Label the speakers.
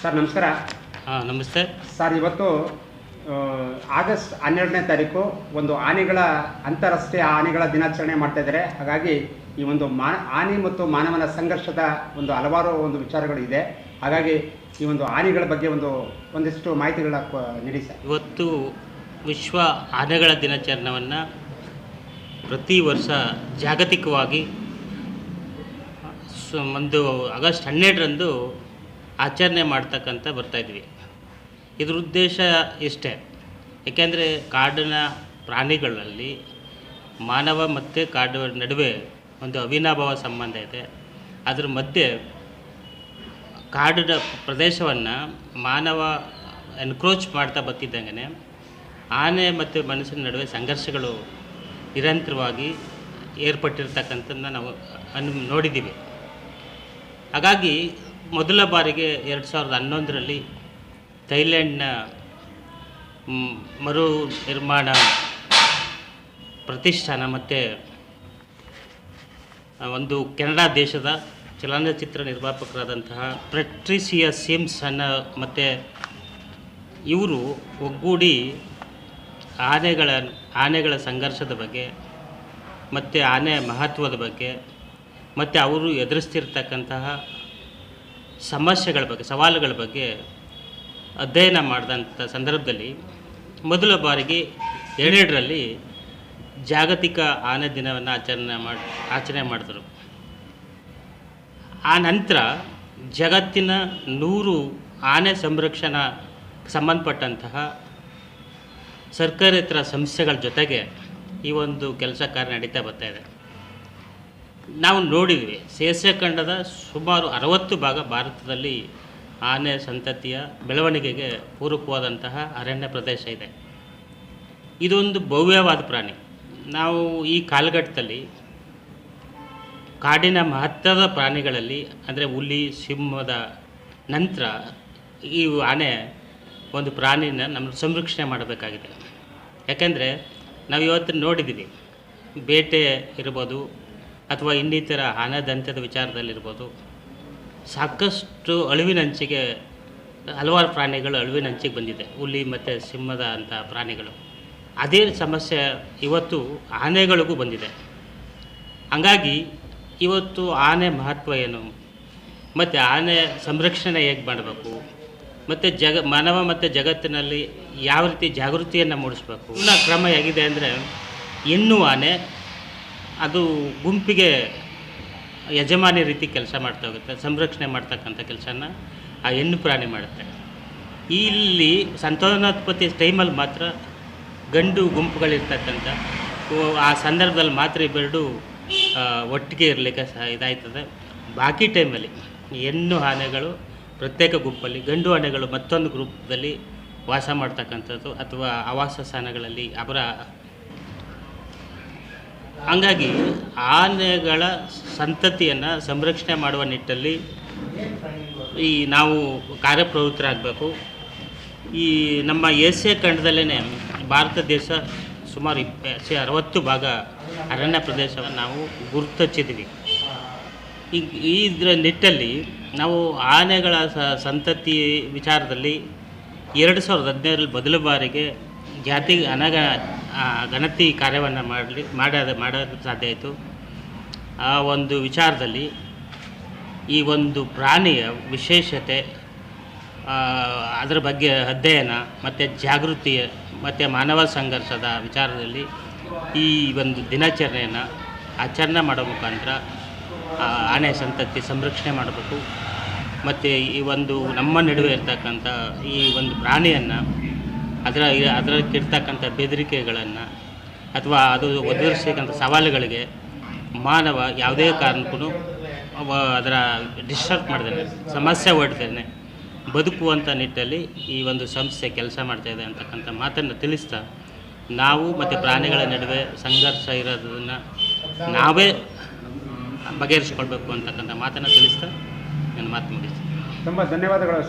Speaker 1: Sir ನಮಸ್ಕಾರ.
Speaker 2: ಹಾಂ ನಮಸ್ತೆ.
Speaker 1: ಸರ್ ಇವತ್ತು ಆಗಸ್ಟ್ ಹನ್ನೆರಡನೇ ತಾರೀಕು ಒಂದು ಆನೆಗಳ ಅಂತಾರಾಷ್ಟ್ರೀಯ ಆನೆಗಳ ದಿನಾಚರಣೆ ಮಾಡ್ತಾ ಇದ್ದಾರೆ. ಹಾಗಾಗಿ ಈ ಒಂದು ಮಾ ಆನೆ ಮತ್ತು ಮಾನವನ ಸಂಘರ್ಷದ ಒಂದು ಹಲವಾರು ಒಂದು ವಿಚಾರಗಳು ಇದೆ. ಹಾಗಾಗಿ ಈ ಒಂದು ಆನೆಗಳ ಬಗ್ಗೆ ಒಂದು ಒಂದಿಷ್ಟು ಮಾಹಿತಿಗಳ ನೀಡಿ ಸರ್.
Speaker 2: ಇವತ್ತು ವಿಶ್ವ ಆನೆಗಳ ದಿನಾಚರಣೆಯನ್ನು ಪ್ರತಿ ವರ್ಷ ಜಾಗತಿಕವಾಗಿ ಒಂದು ಆಗಸ್ಟ್ ಹನ್ನೆರಡರಂದು ಆಚರಣೆ ಮಾಡ್ತಕ್ಕಂಥ ಬರ್ತಾಯಿದ್ವಿ ಇದ್ರ ಉದ್ದೇಶ ಇಷ್ಟೇ. ಏಕೆಂದರೆ ಕಾಡಿನ ಪ್ರಾಣಿಗಳಲ್ಲಿ ಮಾನವ ಮತ್ತು ಕಾಡು ನಡುವೆ ಒಂದು ಅವಿನಾಭಾವ ಸಂಬಂಧ ಇದೆ. ಅದ್ರ ಮಧ್ಯೆ ಕಾಡಿನ ಪ್ರದೇಶವನ್ನು ಮಾನವ ಎನ್ಕ್ರೋಚ್ ಮಾಡ್ತಾ ಬರ್ತಿದ್ದಂಗೆ ಆನೆ ಮತ್ತು ಮನುಷ್ಯನ ನಡುವೆ ಸಂಘರ್ಷಗಳು ನಿರಂತರವಾಗಿ ಏರ್ಪಟ್ಟಿರ್ತಕ್ಕಂಥದ್ದನ್ನ ನಾವು ಅನ್, ನೋಡಿದ್ದೀವಿ. ಹಾಗಾಗಿ ಮೊದಲ ಬಾರಿಗೆ ಎರಡು ಸಾವಿರದ ಹನ್ನೊಂದರಲ್ಲಿ ಥೈಲ್ಯಾಂಡ್ನ ಮರು ನಿರ್ಮಾಣ ಪ್ರತಿಷ್ಠಾನ ಮತ್ತು ಒಂದು ಕೆನಡಾ ದೇಶದ ಚಲನಚಿತ್ರ ನಿರ್ಮಾಪಕರಾದಂತಹ ಪ್ರೆಟ್ರಿಸಿಯಾ ಸಿಮ್ಸ್ ಅನ್ನೋ ಮತ್ತು ಇವರು ಒಗ್ಗೂಡಿ ಆನೆಗಳ ಆನೆಗಳ ಸಂಘರ್ಷದ ಬಗ್ಗೆ ಮತ್ತು ಆನೆ ಮಹತ್ವದ ಬಗ್ಗೆ ಮತ್ತು ಅವರು ಎದುರಿಸ್ತಿರ್ತಕ್ಕಂತಹ ಸಮಸ್ಯೆಗಳ ಬಗ್ಗೆ, ಸವಾಲುಗಳ ಬಗ್ಗೆ ಅಧ್ಯಯನ ಮಾಡಿದಂಥ ಸಂದರ್ಭದಲ್ಲಿ ಮೊದಲ ಬಾರಿಗೆ ಎರಡೆರಡರಲ್ಲಿ ಜಾಗತಿಕ ಆನೆ ದಿನವನ್ನು ಆಚರಣೆ ಮಾಡಿ, ಆಚರಣೆ ಮಾಡಿದರು. ಆ ನಂತರ ಜಗತ್ತಿನ ನೂರು ಆನೆ ಸಂರಕ್ಷಣಾ ಸಂಬಂಧಪಟ್ಟಂತಹ ಸರ್ಕಾರೇತರ ಸಂಸ್ಥೆಗಳ ಜೊತೆಗೆ ಈ ಒಂದು ಕೆಲಸ ಕಾರ್ಯ ನಡೀತಾ ಬರ್ತಾ ನಾವು ನೋಡಿದ್ವಿ. ಖಂಡದ ಸುಮಾರು ಅರವತ್ತು ಭಾಗ ಭಾರತದಲ್ಲಿ ಆನೆ ಸಂತತಿಯ ಬೆಳವಣಿಗೆಗೆ ಪೂರಕವಾದಂತಹ ಅರಣ್ಯ ಪ್ರದೇಶ ಇದೆ. ಇದೊಂದು ಭವ್ಯವಾದ ಪ್ರಾಣಿ. ನಾವು ಈ ಕಾಲಘಟ್ಟದಲ್ಲಿ ಕಾಡಿನ ಮಹತ್ವದ ಪ್ರಾಣಿಗಳಲ್ಲಿ, ಅಂದರೆ ಹುಲಿ, ಸಿಂಹದ ನಂತರ ಈ ಆನೆ ಒಂದು ಪ್ರಾಣಿನ ನಮ್ಮ ಸಂರಕ್ಷಣೆ ಮಾಡಬೇಕಾಗಿದೆ. ಯಾಕೆಂದರೆ ನಾವು ಇವತ್ತು ನೋಡಿದ್ದೀವಿ. ಬೇಟೆ ಇರ್ಬೋದು ಅಥವಾ ಇನ್ನಿತರ ಹಣದಂತ್ಯದ ವಿಚಾರದಲ್ಲಿರ್ಬೋದು, ಸಾಕಷ್ಟು ಅಳಿವಿನಂಚಿಗೆ ಹಲವಾರು ಪ್ರಾಣಿಗಳು ಅಳುವಿನಂಚಿಗೆ ಬಂದಿದೆ. ಹುಲಿ ಮತ್ತು ಸಿಂಹದ ಅಂಥ ಪ್ರಾಣಿಗಳು. ಅದೇ ಸಮಸ್ಯೆ ಇವತ್ತು ಆನೆಗಳಿಗೂ ಬಂದಿದೆ. ಹಂಗಾಗಿ ಇವತ್ತು ಆನೆ ಮಹತ್ವ ಏನು? ಮತ್ತು ಆನೆ ಸಂರಕ್ಷಣೆ ಹೇಗೆ ಮಾಡಬೇಕು? ಮತ್ತು ಜಗ, ಮಾನವ ಮತ್ತು ಜಗತ್ತಿನಲ್ಲಿ ಯಾವ ರೀತಿ ಜಾಗೃತಿಯನ್ನು ಮೂಡಿಸ್ಬೇಕು? ಇನ್ನು ಕ್ರಮ ಹೇಗಿದೆ ಅಂದರೆ, ಹೆಣ್ಣು ಆನೆ ಅದು ಗುಂಪಿಗೆ ಯಜಮಾನಿ ರೀತಿ ಕೆಲಸ ಮಾಡ್ತಾ ಹೋಗುತ್ತೆ, ಸಂರಕ್ಷಣೆ ಮಾಡ್ತಕ್ಕಂಥ ಕೆಲಸನ ಆ ಹೆಣ್ಣು ಪ್ರಾಣಿ ಮಾಡುತ್ತೆ. ಇಲ್ಲಿ ಸಂತಾನೋತ್ಪತ್ತಿ ಟೈಮಲ್ಲಿ ಮಾತ್ರ ಗಂಡು ಗುಂಪುಗಳಿರ್ತಕ್ಕಂಥ ಆ ಸಂದರ್ಭದಲ್ಲಿ ಮಾತ್ರ ಇವೆರಡು ಒಟ್ಟಿಗೆ ಇರಲಿಕ್ಕೆ ಸಹ ಇದಾಯ್ತದೆ. ಬಾಕಿ ಟೈಮಲ್ಲಿ ಹೆಣ್ಣು ಆನೆಗಳು ಪ್ರತ್ಯೇಕ ಗುಂಪಲ್ಲಿ, ಗಂಡು ಆನೆಗಳು ಮತ್ತೊಂದು ಗ್ರೂಪ್ದಲ್ಲಿ ವಾಸ ಮಾಡ್ತಕ್ಕಂಥದ್ದು ಅಥವಾ ಆವಾಸ ಸ್ಥಾನಗಳಲ್ಲಿ ಅವರ ಹಂಗಾಗಿ ಆನೆಗಳ ಸಂತತಿಯನ್ನು ಸಂರಕ್ಷಣೆ ಮಾಡುವ ನಿಟ್ಟಲ್ಲಿ ಈ ನಾವು ಕಾರ್ಯಪ್ರವೃತ್ತರಾಗಬೇಕು. ಈ ನಮ್ಮ ಏಷ್ಯಾ ಖಂಡದಲ್ಲೇ ಭಾರತ ದೇಶ ಸುಮಾರು ಇಪ್ಪ ಅರವತ್ತು ಭಾಗ ಅರಣ್ಯ ಪ್ರದೇಶವನ್ನು ನಾವು ಗುರುತಿಸಿದ್ವಿ. ಈಗ ಇದರ ನಿಟ್ಟಲ್ಲಿ ನಾವು ಆನೆಗಳ ಸಂತತಿ ವಿಚಾರದಲ್ಲಿ ಎರಡು ಸಾವಿರದ ಹದಿನೈದರಲ್ಲಿ ಮೊದಲ ಬಾರಿಗೆ ಜಾತಿ ಅನಗ ಗಣತಿ ಕಾರ್ಯವನ್ನು ಮಾಡಲಿ ಮಾಡೋದು ಮಾಡೋದು ಸಾಧ್ಯ ಆಯಿತು. ಆ ಒಂದು ವಿಚಾರದಲ್ಲಿ ಈ ಒಂದು ಪ್ರಾಣಿಯ ವಿಶೇಷತೆ ಅದರ ಬಗ್ಗೆ ಅಧ್ಯಯನ, ಮತ್ತು ಜಾಗೃತಿ, ಮತ್ತು ಮಾನವ ಸಂಘರ್ಷದ ವಿಚಾರದಲ್ಲಿ ಈ ಒಂದು ದಿನಾಚರಣೆಯನ್ನು ಆಚರಣೆ ಮಾಡೋ ಮುಖಾಂತರ ಆನೆ ಸಂತತಿ ಸಂರಕ್ಷಣೆ ಮಾಡಬೇಕು. ಮತ್ತು ಈ ಒಂದು ನಮ್ಮ ನಡುವೆ ಇರ್ತಕ್ಕಂಥ ಈ ಒಂದು ಪ್ರಾಣಿಯನ್ನು ಅದರ ಅದರಕ್ಕಿರ್ತಕ್ಕಂಥ ಬೆದರಿಕೆಗಳನ್ನು ಅಥವಾ ಅದು ಒದಗಿಸ್ತಕ್ಕಂಥ ಸವಾಲುಗಳಿಗೆ ಮಾನವ ಯಾವುದೇ ಕಾರಣಕ್ಕೂ ಅದರ ಡಿಸ್ಟರ್ಬ್ ಮಾಡ್ದೇನೆ ಸಮಸ್ಯೆ ಒಡ್ದೇನೆ ಬದುಕುವಂಥ ನಿಟ್ಟಲ್ಲಿ ಈ ಒಂದು ಸಂಸ್ಥೆ ಕೆಲಸ ಮಾಡ್ತಾ ಇದೆ ಅಂತಕ್ಕಂಥ ಮಾತನ್ನು ತಿಳಿಸ್ತಾ ನಾವು ಮತ್ತು ಪ್ರಾಣಿಗಳ ನಡುವೆ ಸಂಘರ್ಷ ಇರೋದನ್ನು ನಾವೇ ಬಗೆಹರಿಸ್ಕೊಳ್ಬೇಕು ಅಂತಕ್ಕಂಥ ಮಾತನ್ನು ತಿಳಿಸ್ತಾ ನನ್ನ ಮಾತು ಮುಗಿಸ್ತೀನಿ.
Speaker 1: ತುಂಬ ಧನ್ಯವಾದಗಳು.